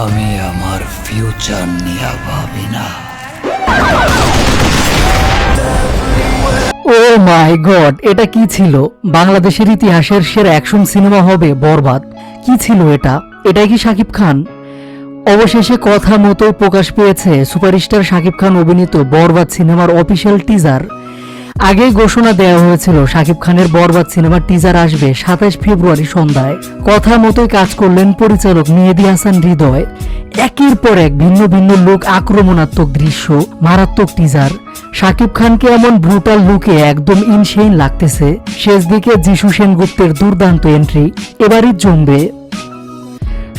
আমি আমার ফিউচার নিয়ে ভাবি না। ও মাই গড, এটা কি ছিল? বাংলাদেশের ইতিহাসের সেরা অ্যাকশন সিনেমা হবে বরবাদ। কি ছিল এটা? এটাই কি শাকিব খান? অবশেষে কথা মতোই প্রকাশ পেয়েছে সুপারস্টার শাকিব খান অভিনীত বরবাদ সিনেমার অফিসিয়াল টিজার। আগেই ঘোষণা দেওয়া হয়েছিল, শাকিব খানের বরবাদ সিনেমার টিজার আসবে সাতাশ ফেব্রুয়ারি সন্ধ্যায়। কথা মতোই কাজ করলেন পরিচালক মেহেদি হাসান হৃদয়। একের পর এক ভিন্ন ভিন্ন লোক আক্রমণাত্মক দৃশ্য, মারাত্মক টিজার শাকিব খানকে এমন ব্রুটাল লুকে একদম ইনসেইন লাগতেছে। শেষ দিকে যিশু সেনগুপ্তের দুর্দান্ত এন্ট্রি এবারই জমবে।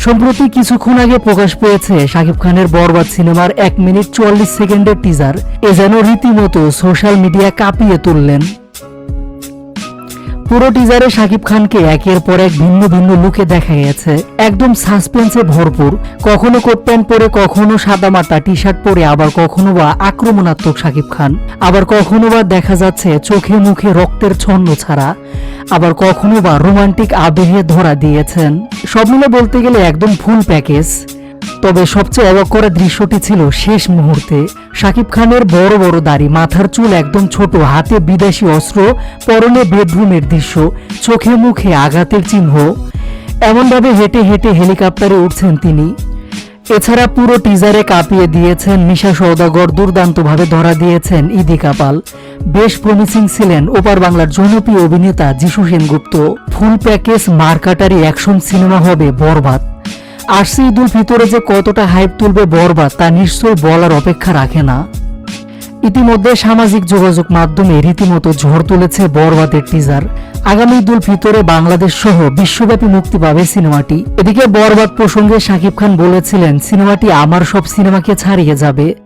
সম্প্রতি কিছুক্ষণ আগে প্রকাশ পেয়েছে শাকিব খানের বরবাদ সিনেমার এক মিনিট চুয়াল্লিশ সেকেন্ডের টিজার এ যেন রীতিমতো সোশ্যাল মিডিয়া কাঁপিয়ে তুললেন। পুরো টিজারে শাকিব খানকে একের পর এক ভিন্ন ভিন্ন লুকে দেখা গেছে। একদম সাসপেন্সে ভরপুর। কখনো কোট প্যান্ট পরে, কখনো সাদামাটা টি শার্ট পরে, আবার কখনো বা আক্রমণাত্মক শাকিব খান। আবার কখনো বা দেখা যাচ্ছে চোখে মুখে রক্তের ছন্ন ছাড়া। আবার কখনো বা রোমান্টিক আবেহে ধরা দিয়েছেন। সব মিলে বলতে গেলে একদম ফুল প্যাকেজ তবে সবচেয়ে অবাক করা দৃশ্যটি ছিল শেষ মুহূর্তে। শাকিব খানের বড় বড় দাড়ি, মাথার চুল একদম ছোট, হাতে বিদেশি অস্ত্র, পরনে বেডরুমের দৃশ্য, চোখে মুখে আঘাতের চিহ্ন। এমনভাবে হেঁটে হেঁটে হেলিকপ্টারে উঠছেন তিনি। এছাড়া পুরো টিজারে কাঁপিয়ে দিয়েছেন মিশা সৌদাগর দুর্দান্তভাবে ধরা দিয়েছেন ইদি কাপাল। বেশ প্রমিসিং ছিলেন ওপার বাংলার জনপ্রিয় অভিনেতা যিশু সেনগুপ্ত। ফুল প্যাকেজ মার্কাটারি অ্যাকশন সিনেমা হবে বরবাদ। আসছে ঈদুল ফিতরে যে কতটা হাইপ তুলবে বরবাদ, তা নিশ্চয়ই বলার অপেক্ষা রাখে না। ইতিমধ্যে সামাজিক যোগাযোগ মাধ্যমে রীতিমতো ঝড় তুলেছে বরবাদের টিজার আগামী ঈদুল ফিতরে বাংলাদেশ সহ বিশ্বব্যাপী মুক্তি পাবে সিনেমাটি। এদিকে বরবাদ প্রসঙ্গে শাকিব খান বলেছিলেন, সিনেমাটি আমার সব সিনেমাকে ছাড়িয়ে যাবে।